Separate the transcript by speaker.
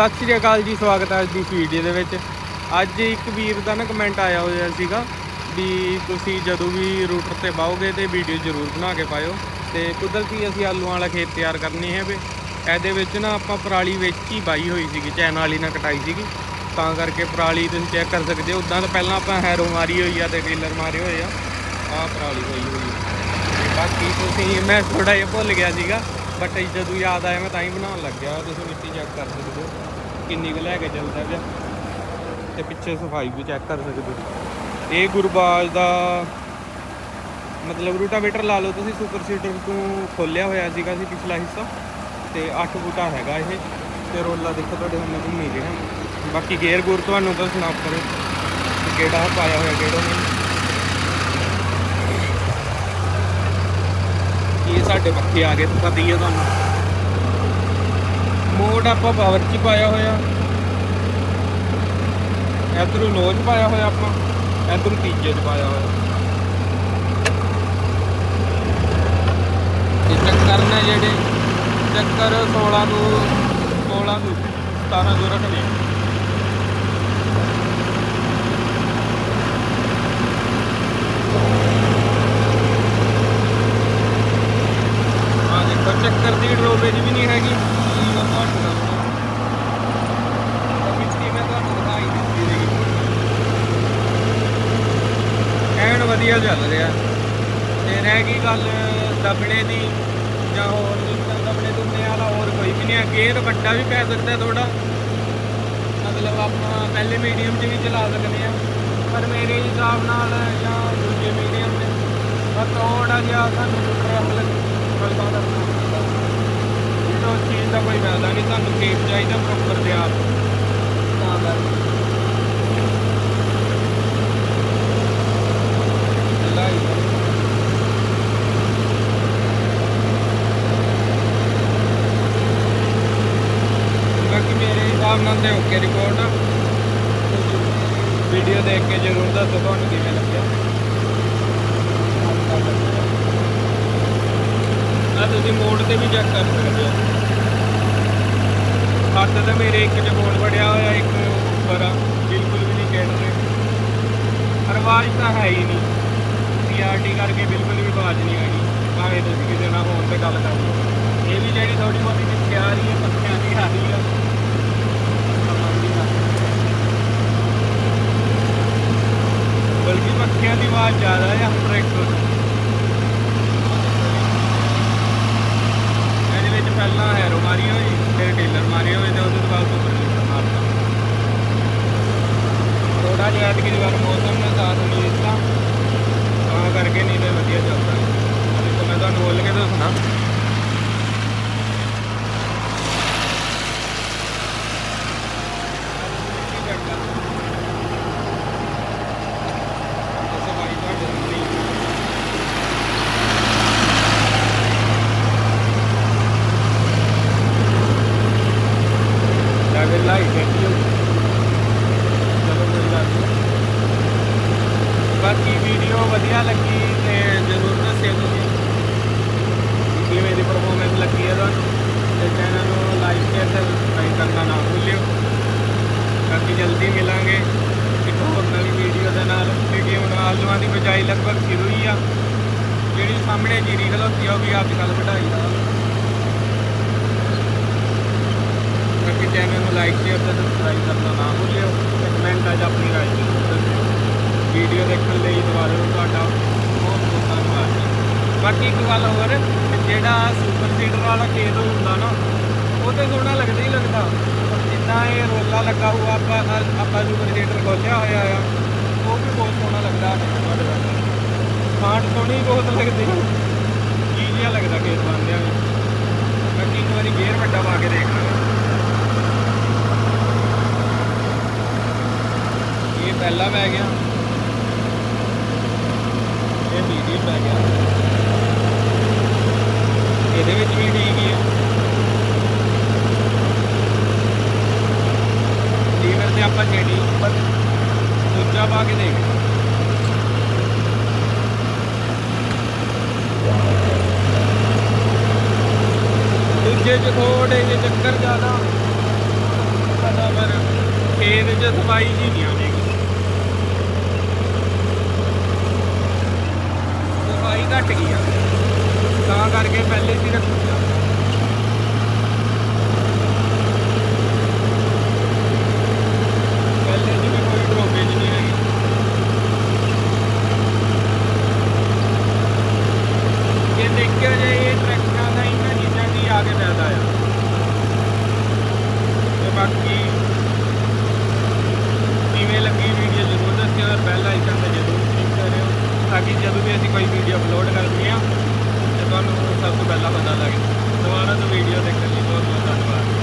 Speaker 1: ਸਤਿ ਸ਼੍ਰੀ ਅਕਾਲ ਜੀ, ਸਵਾਗਤ ਹੈ ਅੱਜ ਦੀ ਵੀਡੀਓ ਦੇ ਵਿੱਚ। ਅੱਜ ਇੱਕ ਵੀਰ ਦਾ ਨਾ ਕਮੈਂਟ ਆਇਆ ਹੋਇਆ ਸੀਗਾ ਵੀ ਤੁਸੀਂ ਜਦੋਂ ਵੀ ਰੂਟਰ ਤੇ ਬਾਓਗੇ ਤੇ ਵੀਡੀਓ ਜ਼ਰੂਰ ਬਣਾ ਕੇ ਪਾਇਓ। ਤੇ ਕੁਦਰਤੀ ਅਸੀਂ ਆਲੂਆਂ ਵਾਲਾ ਖੇਤ ਤਿਆਰ ਕਰਨੀ ਹੈ ਵੀ। ਇਹਦੇ ਵਿੱਚ ਨਾ ਆਪਾਂ ਪਰਾਲੀ ਵਿੱਚ ਹੀ ਬਾਈ ਹੋਈ ਸੀਗੀ, ਚੈਨ ਵਾਲੀ ਨਾਲ ਕਟਾਈ ਸੀਗੀ। ਤਾਂ ਕਰਕੇ ਪਰਾਲੀ ਤੁਸੀਂ ਚੈੱਕ ਕਰ ਸਕਦੇ ਹੋ। ਉਦਾਂ ਤਾਂ ਪਹਿਲਾਂ ਆਪਾਂ ਹੈਰੋ ਮਾਰੀ ਹੋਈ ਆ ਤੇ ਡੀਲਰ ਮਾਰੇ ਹੋਏ ਆ। ਆਹ ਪਰਾਲੀ ਹੋਈ ਹੋਈ ਆ। ਤੇ ਬਾਕੀ ਤੁਸੀਂ, ਮੈਂ ਥੋੜਾ ਜਿਹਾ ਭੁੱਲ ਗਿਆ ਸੀਗਾ ਬਟ ਜਦੋਂ ਯਾਦ ਆਇਆ ਮੈਂ ਤਾਂ ਹੀ ਬਣਾਉਣ ਲੱਗਿਆ। ਤੁਸੀਂ ਮਿੱਟੀ ਚੈੱਕ ਕਰ ਸਕਦੇ ਹੋ। ਕਿੰਨੀ ਕੁ ਲੈ ਕੇ ਚੱਲਦਾ ਪਿਆ। ਤੇ ਪਿੱਛੇ ਸਫ਼ਾਈ ਵੀ ਚੈੱਕ ਕਰ ਸਕਦੇ ਹੋ ਇਹ ਗੁਰਬਾਜ ਦਾ ਮਤਲਬ ਰੂਟਾਵੇਟਰ ਲਾ ਲਓ ਤੁਸੀਂ, ਸੁਪਰ ਸੀਡਰ ਤੋਂ ਖੋਲਿਆ ਹੋਇਆ ਸੀਗਾ ਸੀ ਪਿਛਲਾ ਹਿੱਸਾ। ਤੇ 8 ਬੂਟਾ ਹੈਗਾ ਇਹ, ਤੇ ਰੋਲਾ ਦੇਖੋ ਤੁਹਾਡੇ ਸਾਹਮਣੇ ਘੁੰਮੀ ਰਿਹਾ ਬਾਕੀ ਗੇਅਰ ਗੂਰ ਤੁਹਾਨੂੰ ਤਾਂ ਸੁਣਾ ਕਰੋ ਕਿਹੜਾ ਪਾਇਆ ਹੋਇਆ, ਕਿਹੜਾ ਨਹੀਂ। ਇਹ ਸਾਡੇ ਪੱਖੇ ਆ ਗਏ ਪਤਾ ਹੀ ਹੈ ਤੁਹਾਨੂੰ। ਮੋਡ ਆਪਾਂ ਪਾਵਰ 'ਚ ਪਾਇਆ ਹੋਇਆ। ਇਧਰੋਂ ਲੋਜ ਪਾਇਆ ਹੋਇਆ ਆਪਾਂ, ਇਧਰੋਂ ਤੀਜੇ 'ਚ ਪਾਇਆ ਹੋਇਆ। ਇਹ ਚੱਕਰ ਨੇ ਜਿਹੜੇ, ਚੱਕਰ 16 ਨੂੰ 16 ਨੂੰ 17 ਨੂੰ ਰੱਖਣੇ ਆ। ਦੇਖੋ, ਚੱਕਰ ਦੀ ਡਰੋਵੇਜ ਵੀ ਨਹੀਂ ਹੈਗੀ। ਮਿੱਟੀ ਮੈਂ ਤੁਹਾਨੂੰ ਦਿਖਾਈ ਦਿੱਤੀ ਸੀਗੀ ਐਨ ਵਧੀਆ ਚੱਲ ਰਿਹਾ। ਤੇ ਰਹਿ ਗਈ ਗੱਲ ਦਬਣੇ ਦੀ, ਜਾਂ ਹੋਰ ਦੂਸਰਾ ਦਬਣੇ ਦੁੰਨੇ ਵਾਲਾ ਹੋਰ ਕੋਈ ਵੀ ਨਹੀਂ ਹੈ। ਗੇਅਰ ਵੱਡਾ ਵੀ ਪੈ ਸਕਦਾ ਥੋੜਾ ਮਤਲਬ ਆਪਾਂ ਪਹਿਲੇ ਮੀਡੀਅਮ 'ਚ ਵੀ ਚਲਾ ਸਕਦੇ ਆ ਪਰ ਮੇਰੇ ਹਿਸਾਬ ਨਾਲ ਜਾਂ ਦੂਜੇ ਮੀਡੀਅਮ 'ਚ ਬਸ ਥੋੜਾ ਜਿਹਾ ਸਾਨੂੰ ਟ੍ਰੈਫਿਕ ਲੱਗਦਾ ਦਾ ਜਿਹੜਾ ਚੀਜ਼ ਦਾ ਕੋਈ ਫਾਇਦਾ ਨਹੀਂ ਤੁਹਾਨੂੰ ਕੇਪ ਚਾਹੀਦਾ ਪ੍ਰੋਪਰ ਤੇ ਕਰਕੇ ਬਾਕੀ ਮੇਰੇ ਹਿਸਾਬ ਨਾਲ ਤੇ ਓਕੇ ਰਿਕਾਰਡ ਵੀਡੀਓ ਦੇਖ ਕੇ ਜ਼ਰੂਰ ਦੱਸੋ ਤੁਹਾਨੂੰ ਕਿਵੇਂ ਲੱਗਿਆ। ਆ ਤੁਸੀਂ ਮੋੜ ਤੇ ਵੀ ਚੈੱਕ ਕਰ ਸਕਦੇ ਹੋ। ਹੱਥ ਤਾਂ ਮੇਰੇ ਇੱਕ ਚ ਬੋਲ ਵੜਿਆ ਹੋਇਆ, ਇੱਕ ਉੱਪਰ ਆ। ਬਿਲਕੁਲ ਵੀ ਨਹੀਂ ਖੇਡ ਰਹੇ ਆਵਾਜ਼ ਤਾਂ ਹੈ ਹੀ ਨਹੀਂ। ਸੀਆਰਟੀ ਕਰਕੇ ਬਿਲਕੁਲ ਵੀ ਆਵਾਜ਼ ਨਹੀਂ ਆਈ। ਭਾਵੇਂ ਤੁਸੀਂ ਕਿਸੇ ਨਾਲ ਫੋਨ ਤੇ ਗੱਲ ਕਰ ਲਓ। ਇਹ ਵੀ ਜਿਹੜੀ ਥੋੜੀ ਬਹੁਤੀ ਪਿੱਛੇ ਆ ਰਹੀ ਹੈ, ਪੱਖਿਆਂ ਦੀ ਆ ਰਹੀ ਆ। ਬਲਕਿ ਪੱਖਿਆਂ ਦੀ ਆਵਾਜ਼ ਜ਼ਿਆਦਾ ਹੈ ਟਰੈਕਟਰ ਤੋਂ ਇਹਦੇ ਵਿੱਚ ਪਹਿਲਾਂ ਹੈਰੋ ਮਾਰੀ ਹੋਈ ਫਿਰ ਟੇਲਰ ਮਾਰੇ ਹੋਏ ਤੇ ਉਹਦੇ ਤੋਂ ਬਾਅਦ ਸੁਪਰ ਲੀਡਰ ਮਾਰਤਾ ਥੋੜਾ ਜਿਹਾ ਵਾਰ, ਮੌਸਮ ਨੇ ਸਾਥ ਨਹੀਂ ਦਿੱਤਾ। ਤਾਂ ਕਰਕੇ ਨਹੀਂ ਤੇ ਵਧੀਆ ਚੱਲਦਾ। ਅਰੇ ਤਾਂ ਮੈਂ ਤੁਹਾਨੂੰ ਬੋਲ ਕੇ ਦੱਸਣਾ ਸਫ਼ਾਈ ਤੁਹਾਡੇ ਸਾਹਮਣੇ ਹੀ ਹੈ। ਲੈਵਲ ਲਾਈ ਬੈਠੀ ਹੋ ਚਲੋ ਕੋਈ ਗੱਲ ਨਹੀਂ ਬਾਕੀ ਵੀਡੀਓ ਵਧੀਆ ਲੱਗੀ ਤੇ ਜ਼ਰੂਰ ਦੱਸਿਓ ਤੁਸੀਂ ਕਿਵੇਂ ਦੀ ਪਰਫਾਰਮੈਂਸ ਲੱਗੀ ਹੈ ਤੁਹਾਨੂੰ ਤੇ ਚੈਨਲ ਨੂੰ ਲਾਈਕ ਸ਼ੇਅਰ ਤੇ ਸਬਸਕ੍ਰਾਈਬ ਕਰਨਾ ਨਾ ਭੁੱਲਿਓ ਬਾਕੀ ਜਲਦੀ ਮਿਲਾਂਗੇ। ਇੱਕ ਹੋਰ ਨਵੀਂ ਵੀਡੀਓ ਦੇ ਨਾਲ ਵੀਡੀਓ ਨਾਲ ਆਲੂਆਂ ਦੀ ਬਜਾਈ ਲਗਭਗ ਸ਼ੁਰੂ ਹੀ ਆ। ਜਿਹੜੀ ਸਾਹਮਣੇ ਜੀਰੀ ਖਲੋਤੀ ਆ, ਉਹ ਵੀ ਅੱਜ ਕੱਲ੍ਹ ਘਟਾਈ ਦਾ ਬਾਕੀ ਚੈਨਲ ਨੂੰ ਲਾਈਕ ਸ਼ੇਅਰ ਤੇ ਸਬਸਕ੍ਰਾਈਬ ਕਰਨਾ ਨਾ ਭੁੱਲਿਓ ਤੇ ਕਮੈਂਟ ਅੱਜ ਆਪਣੀ ਰਾਏ ਜ਼ਰੂਰ ਵੀਡੀਓ ਦੇਖਣ ਲਈ ਦੁਬਾਰਾ ਤੁਹਾਡਾ ਬਹੁਤ ਬਹੁਤ ਧੰਨਵਾਦ ਜੀ। ਬਾਕੀ ਇੱਕ ਗੱਲ ਹੋਰ, ਜਿਹੜਾ ਸੁਪਰ ਸੀਡਰ ਵਾਲਾ ਖੇਤ ਹੁੰਦਾ ਨਾ ਉਹ ਤੇ ਸੋਹਣਾ ਲੱਗਦਾ ਹੀ ਲੱਗਦਾ। ਜਿੰਨਾ ਇਹ ਰੋਲਾ ਲੱਗਾ ਹੋਊਗਾ ਆਪਾਂ ਆਪਾਂ ਸੁਪਰ ਸੀਡਰ ਖੋਲਿਆ ਹੋਇਆ ਆ, ਉਹ ਵੀ ਬਹੁਤ ਸੋਹਣਾ ਲੱਗਦਾ ਤੁਹਾਡੇ ਦਾ। ਖਾਣ ਸੋਹਣੀ ਬਹੁਤ ਲੱਗਦੀ। ਜੀ ਜਿਹਾ ਲੱਗਦਾ ਖੇਤ ਬੰਦਿਆਂ ਵਿੱਚ ਬਾਕੀ ਇੱਕ ਵਾਰੀ ਗੇਅਰ ਵੱਡਾ ਪਾ ਕੇ ਦੇਖ ਲਾਂਗੇ। ਇਹ ਪਹਿਲਾ ਪੈ ਗਿਆ। ਇਹ ਮੀਡੀਅਮ ਪੈ ਗਿਆ। ਇਹਦੇ ਵਿੱਚ ਵੀ ਠੀਕ ਹੀ ਹੈ ਲੀਵਰ ਤੇ ਆਪਾਂ ਜਿਹੜੀ ਉੱਪਰ ਦੂਜਾ ਪਾ ਕੇ ਦੇਖ ਦੂਜੇ ਚ ਥੋੜੇ ਜਿਹੇ ਚੱਕਰ ਜ਼ਿਆਦਾ। ਖੇਤ 'ਚ ਸਫ਼ਾਈ ਜੀ ਨਹੀਂ ਆਵੇਗੀ ਸਫ਼ਾਈ ਘਟ ਗਈ ਆ। ਤਾਂ ਕਰਕੇ ਪਹਿਲੇ ਸੀ ਰੱਖਿਆ ਪਹਿਲੇ ਜਿਵੇਂ ਕੋਈ ਡਰੋਪੇਜ ਨਹੀਂ ਹੈਗੀ ਜੇ ਦੇਖਿਆ ਜਾਏ ਇਹ ਟਰੈਕਟਰਾਂ ਦਾ ਇਹਨਾਂ ਚੀਜ਼ਾਂ ਦੀ ਆ ਕੇ ਫਾਇਦਾ ਆ ਤੇ ਬਾਕੀ ਕਿਵੇਂ ਲੱਗੀ ਵੀਡੀਓ ਜ਼ਰੂਰ ਦੱਸਿਓ ਔਰ ਬੈਲ ਆਈਕਨ ਤੇ ਜ਼ਰੂਰ ਕਲਿੱਕ ਕਰਿਓ ਤਾਂ ਕਿ ਜਦੋਂ ਵੀ ਅਸੀਂ ਕੋਈ ਵੀਡੀਓ ਅਪਲੋਡ ਕਰਦੇ ਹਾਂ, ਤੇ ਤੁਹਾਨੂੰ ਸਭ ਤੋਂ ਪਹਿਲਾਂ ਪਤਾ ਲੱਗੇ ਦੁਬਾਰਾ ਤੋਂ ਵੀਡੀਓ ਦੇਖਣ ਲਈ ਬਹੁਤ ਬਹੁਤ ਧੰਨਵਾਦ।